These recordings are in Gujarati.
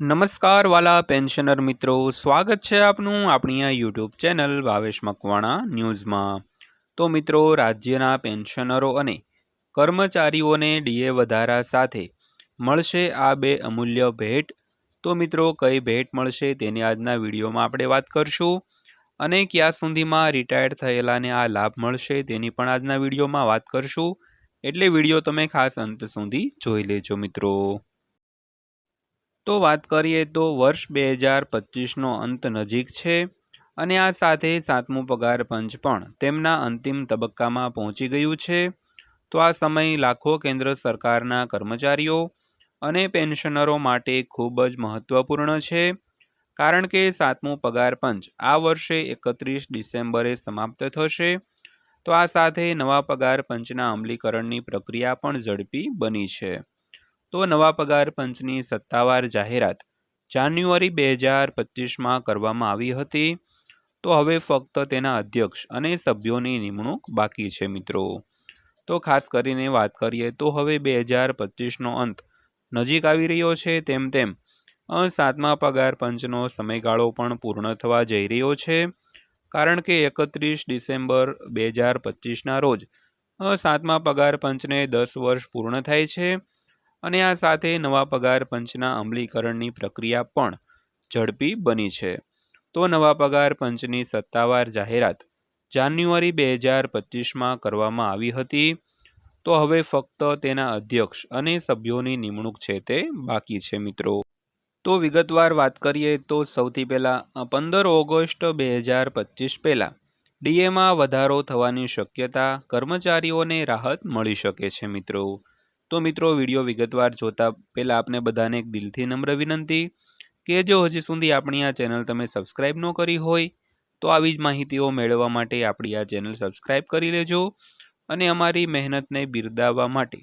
નમસ્કાર વાલા પેન્શનર મિત્રો, સ્વાગત છે આપનું આપણી આ યુટ્યુબ ચેનલ ભાવેશ મકવાણા ન્યૂઝમાં. તો મિત્રો, રાજ્યના પેન્શનરો અને કર્મચારીઓને ડીએ વધારા સાથે મળશે આ બે અમૂલ્ય ભેટ. તો મિત્રો, કઈ ભેટ મળશે તેની આજના વિડીયોમાં આપણે વાત કરશું અને ક્યાં સુધીમાં રિટાયર્ડ થયેલાને આ લાભ મળશે તેની પણ આજના વિડીયોમાં વાત કરશું. એટલે વીડિયો તમે ખાસ અંત સુધી જોઈ લેજો મિત્રો. તો વાત કરીએ તો વર્ષ બે હજાર પચીસનો અંત નજીક છે અને આ સાથે સાતમું પગાર પંચ પણ તેમના અંતિમ તબક્કામાં પહોંચી ગયું છે. તો આ સમય લાખો કેન્દ્ર સરકારના કર્મચારીઓ અને પેન્શનરો માટે ખૂબ જ મહત્ત્વપૂર્ણ છે. કારણ કે સાતમું પગાર પંચ આ વર્ષે એકત્રીસ ડિસેમ્બરે સમાપ્ત થશે. તો આ સાથે નવા પગાર પંચના અમલીકરણની પ્રક્રિયા પણ ઝડપી બની છે. તો નવા પગાર પંચની સત્તાવાર જાહેરાત જાન્યુઆરી બે હજાર પચીસમાં કરવામાં આવી હતી. તો હવે ફક્ત તેના અધ્યક્ષ અને સભ્યોની નિમણૂક બાકી છે મિત્રો. તો ખાસ કરીને વાત કરીએ તો હવે બે હજાર પચીસનો અંત નજીક આવી રહ્યો છે તેમ તેમ. સાતમા પગાર પંચનો સમયગાળો પણ પૂર્ણ થવા જઈ રહ્યો છે. કારણ કે એકત્રીસ ડિસેમ્બર બે હજાર પચીસના રોજ સાતમા પગાર પંચને દસ વર્ષ પૂર્ણ થાય છે. અને આ સાથે નવા પગાર પંચના અમલીકરણની પ્રક્રિયા પણ ઝડપી બની છે. તો નવા પગાર પંચની સત્તાવાર જાહેરાત જાન્યુઆરી બે હજાર પચીસમાં કરવામાં આવી હતી. તો હવે ફક્ત તેના અધ્યક્ષ અને સભ્યોની નિમણૂક છે તે બાકી છે, મિત્રો. તો વિગતવાર વાત કરીએ તો સૌથી પહેલાં પંદર ઓગસ્ટ બે હજાર પચીસ પહેલાં ડીએમાં વધારો થવાની શક્યતા કર્મચારીઓને રાહત મળી શકે છે, મિત્રો. તો મિત્રો, વીડિયો વિગતવાર જોતા પહેલાં આપને બધાને એક દિલથી નમ્ર વિનંતી કે જો હજી સુધી આપણી આ ચેનલ તમે સબસ્ક્રાઈબ ન કરી હોય, તો આવી જ માહિતીઓ મેળવવા માટે આપણી આ ચેનલ સબસ્ક્રાઈબ કરી લેજો અને અમારી મહેનતને બિરદાવવા માટે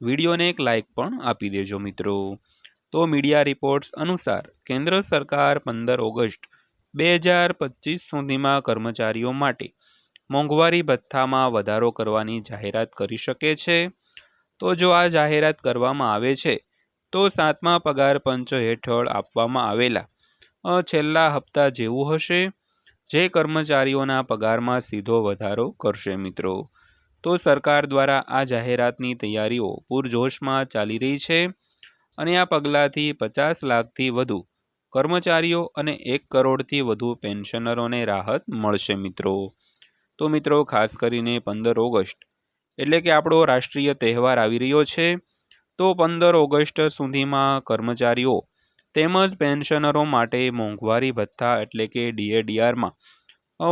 વિડીયોને એક લાઇક પણ આપી દેજો મિત્રો. તો મીડિયા રિપોર્ટ્સ અનુસાર, કેન્દ્ર સરકાર પંદર ઓગસ્ટ બે હજાર પચીસ સુધીમાં કર્મચારીઓ માટે મોંઘવારી ભથ્થામાં વધારો કરવાની જાહેરાત કરી શકે છે. તો જો આ જાહેરાત કરવામાં આવે છે, તો સાતમા પગાર પંચ હેઠળ આપવામાં આવેલા. છેલ્લા હપ્તા જેવું હશે. જે કર્મચારીઓના પગારમાં સીધો વધારો કરશે મિત્રો. તો સરકાર દ્વારા આ જાહેરાતની તૈયારીઓ પૂરજોશમાં ચાલી રહી છે અને આ પગલાંથી પચાસ લાખથી વધુ કર્મચારીઓ અને એક કરોડથી વધુ પેન્શનરોને રાહત મળશે મિત્રો. તો મિત્રો, ખાસ કરીને પંદર ઓગસ્ટ એટલે કે આપણો રાષ્ટ્રીય તહેવાર આવી રહ્યો છે, તો પંદર ઓગસ્ટ સુધીમાં કર્મચારીઓ તેમજ પેન્શનરો માટે મોંઘવારી ભથ્થા એટલે કે ડીએડીઆરમાં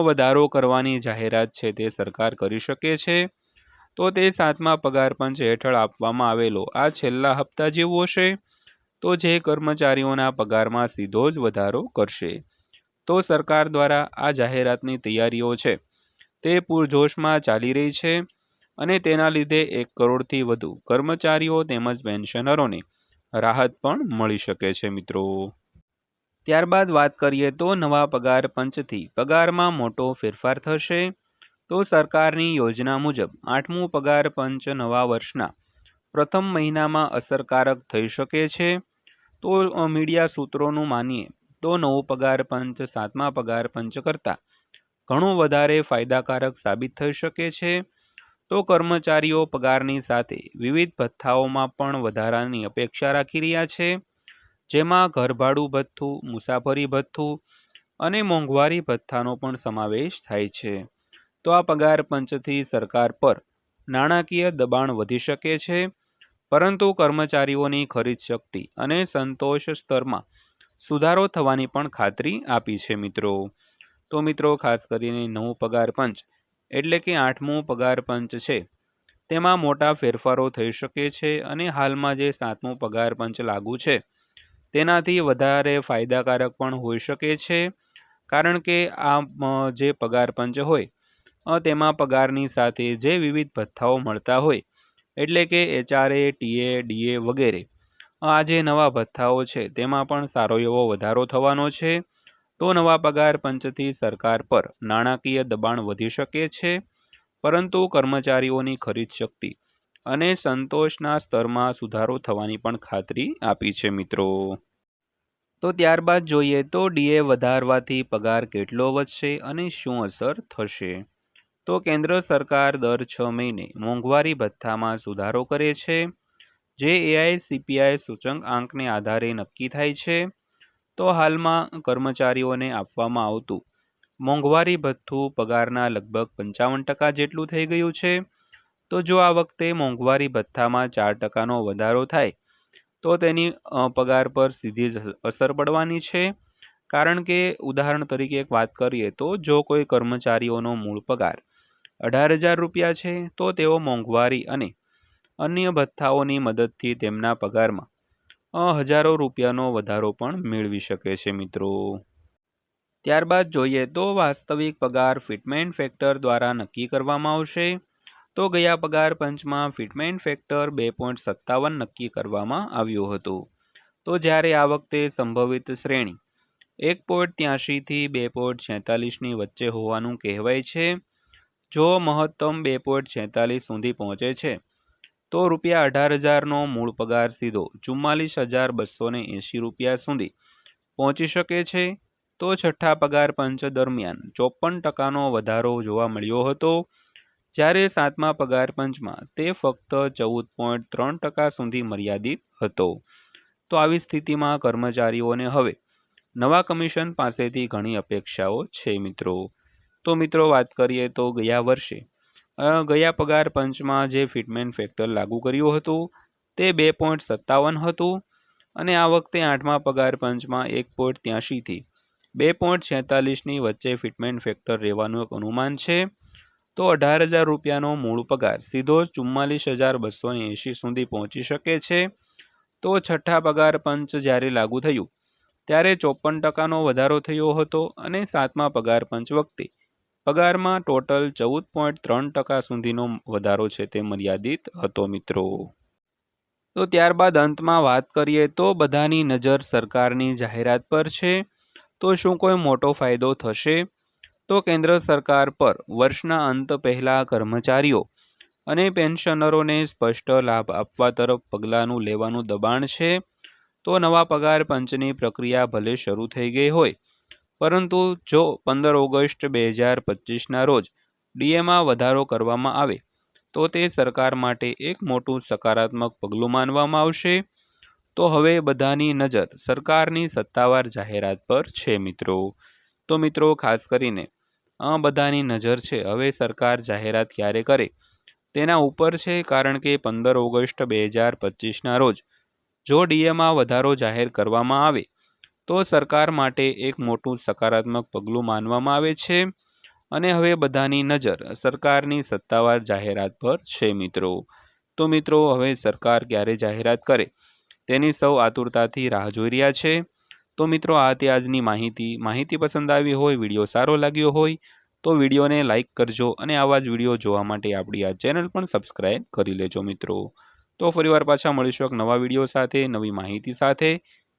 વધારો કરવાની જાહેરાત છે તે સરકાર કરી શકે છે. તો તે સાતમા પગાર પંચ હેઠળ આપવામાં આવેલો, આ છેલ્લા હપ્તા જેવો હશે, તો જે કર્મચારીઓના પગારમાં સીધો જ વધારો કરશે. તો સરકાર દ્વારા આ જાહેરાતની તૈયારીઓ છે, તે પૂરજોશમાં ચાલી રહી છે. અને તેના લીધે એક કરોડથી વધુ કર્મચારીઓ તેમજ પેન્શનરોને રાહત પણ મળી શકે છે, મિત્રો. ત્યારબાદ વાત કરીએ તો નવા પગાર પંચથી. પગારમાં મોટો ફેરફાર થશે તો સરકારની યોજના મુજબ આઠમું પગાર પંચ નવા વર્ષના પ્રથમ મહિનામાં અસરકારક થઈ શકે છે. તો મીડિયા સૂત્રોનું માનીએ તો નવું પગાર પંચ સાતમા પગાર પંચ કરતાં ઘણું વધારે ફાયદાકારક સાબિત થઈ શકે છે. તો કર્મચારીઓ પગારની સાથે વિવિધ ભથ્થાઓમાં પણ વધારાની અપેક્ષા રાખી રહ્યા છે. જેમાં ઘરભાડું ભથ્થું, મુસાફરી ભથ્થું અને મોંઘવારી ભથ્થાનો પણ સમાવેશ થાય છે. તો આ પગાર પંચથી સરકાર પર નાણાકીય દબાણ વધી શકે છે. પરંતુ કર્મચારીઓની ખરીદ શક્તિ અને સંતોષ સ્તરમાં સુધારો થવાની પણ ખાતરી આપી છે મિત્રો. તો મિત્રો, ખાસ કરીને નવું પગાર પંચ એટલે કે આઠમું પગાર પંચ છે. તેમાં મોટા ફેરફારો થઈ શકે છે અને હાલમાં જે સાતમું પગાર પંચ લાગુ છે, તેનાથી વધારે ફાયદાકારક પણ હોઈ શકે છે. કારણ કે આ જે પગાર પંચ હોય તેમાં પગારની સાથે જે વિવિધ ભથ્થાઓ મળતા હોય, એટલે કે એચઆરએ, ટીએ, ડીએ વગેરે, આ જે નવા ભથ્થાઓ છે, તેમાં પણ સારો એવો વધારો થવાનો છે. તો નવા પગાર પંચથી સરકાર પર નાણાકીય દબાણ વધી શકે છે, પરંતુ કર્મચારીઓની ખરીદ શક્તિ અને સંતોષના સ્તરમાં સુધારો થવાની પણ ખાતરી આપી છે મિત્રો. તો ત્યારબાદ જોઈએ તો ડીએ વધારવાથી પગાર કેટલો વધશે અને શું અસર થશે? તો કેન્દ્ર સરકાર દર છ મહિને મોંઘવારી ભથ્થામાં સુધારો કરે છે, જે એઆઈસીપીઆઈ સૂચક આંકને આધારે નક્કી થાય છે. તો હાલમાં કર્મચારીઓને આપવામાં આવતું મોંઘવારી ભથ્થું પગારના લગભગ પંચાવન ટકા જેટલું થઈ ગયું છે. તો જો આ વખતે મોંઘવારી ભથ્થામાં ચાર ટકાનો વધારો થાય, તો તેની પગાર પર સીધી જ અસર પડવાની છે. કારણ કે ઉદાહરણ તરીકે એક વાત કરીએ તો જો કોઈ કર્મચારીઓનો મૂળ પગાર અઢાર હજાર રૂપિયા છે, તો તેઓ મોંઘવારી અને અન્ય ભથ્થાઓની મદદથી તેમના પગારમાં હજારો રૂપિયાનો વધારો પણ મેળવી શકે છે મિત્રો. ત્યારબાદ જોઈએ તો વાસ્તવિક પગાર ફિટમેન્ટ ફેક્ટર દ્વારા નક્કી કરવામાં આવશે. તો ગયા પગાર પંચમાં ફિટમેન્ટ ફેક્ટર બે પોઈન્ટ સત્તાવન નક્કી કરવામાં આવ્યું હતું. તો જ્યારે આ વખતે સંભવિત શ્રેણી એક પોઈન્ટ ત્યાંશીથી બે પોઈન્ટ છેતાલીસની વચ્ચે હોવાનું કહેવાય છે, જો મહત્તમ બે પોઈન્ટ છેતાલીસ સુધી પહોંચે છે તો રૂપિયા અઢાર હજારનો મૂળ પગાર સીધો ચુમ્માલીસ હજાર બસો ને એંશી રૂપિયા સુધી પહોંચી શકે છે. તો છઠ્ઠા પગાર પંચ દરમિયાન ચોપન ટકાનો વધારો જોવા મળ્યો હતો. જ્યારે સાતમા પગાર પંચમાં તે ફક્ત ચૌદ પોઈન્ટ ત્રણ ટકા સુધી મર્યાદિત હતો. તો આવી સ્થિતિમાં કર્મચારીઓને હવે નવા કમિશન પાસેથી ઘણી અપેક્ષાઓ છે મિત્રો. તો મિત્રો વાત કરીએ તો ગયા વર્ષે ગયા પગાર પંચમાં જે ફિટમેન્ટ ફેક્ટર લાગુ કર્યું હતું, તે બે પોઈન્ટ સત્તાવન હતું અને આ વખતે આઠમા પગાર પંચમાં એક પોઈન્ટ ત્યાંશીથી બે પોઈન્ટ છેતાલીસની વચ્ચે ફિટમેન્ટ ફેક્ટર રહેવાનું એક અનુમાન છે. તો અઢાર હજાર રૂપિયાનો મૂળ પગાર સીધો જ ચુમ્માલીસ હજાર બસો એંશી સુધી પહોંચી શકે છે. તો છઠ્ઠા પગાર પંચ જ્યારે લાગુ થયું, ત્યારે ચોપન ટકાનો વધારો થયો હતો અને સાતમા પગાર પંચ વખતે પગારમાં ટોટલ ચૌદ પોઈન્ટ ત્રણ ટકા સુધીનો વધારો છે તે મર્યાદિત હતો મિત્રો. તો ત્યારબાદ અંતમાં વાત કરીએ તો બધાની નજર સરકારની જાહેરાત પર છે. તો શું કોઈ મોટો ફાયદો થશે? તો કેન્દ્ર સરકાર પર વર્ષના અંત પહેલાં કર્મચારીઓ અને પેન્શનરોને સ્પષ્ટ લાભ આપવા તરફ પગલાંનું લેવાનું દબાણ છે. તો નવા પગાર પંચની પ્રક્રિયા ભલે શરૂ થઈ ગઈ હોય પરંતુ જો પંદર ઓગસ્ટ બે હજાર પચીસના રોજ ડીએમાં વધારો કરવામાં આવે, તો તે સરકાર માટે એક મોટું સકારાત્મક પગલું માનવામાં આવશે. તો હવે બધાની નજર સરકારની સત્તાવાર જાહેરાત પર છે મિત્રો. તો મિત્રો, ખાસ કરીને, આ બધાની નજર છે, હવે સરકાર જાહેરાત ક્યારે કરે? તેના ઉપર છે, કારણ કે પંદર ઓગસ્ટ બે હજાર પચીસના રોજ જો ડીએમાં વધારો જાહેર કરવામાં આવે તો સરકાર માટે એક મોટું સકારાત્મક પગલું માનવામાં આવે છે. અને હવે બધાની નજર સરકારની સત્તાવાર જાહેરાત પર છે મિત્રો. તો મિત્રો, હવે સરકાર ક્યારે જાહેરાત કરે? તેની સૌ આતુરતાથી રાહ જોઈ રહ્યા છે. તો મિત્રો, આ તે આજની માહિતી. માહિતી પસંદ આવી હોય, વીડિયો સારો લાગ્યો હોય, તો વિડીયોને લાઇક કરજો અને આવા જ વીડિયો જોવા માટે આપણી આ ચેનલ પણ સબસ્ક્રાઈબ કરી લેજો મિત્રો. તો ફરીવાર પાછા મળીશું એક નવા વીડિયો સાથે, નવી માહિતી સાથે.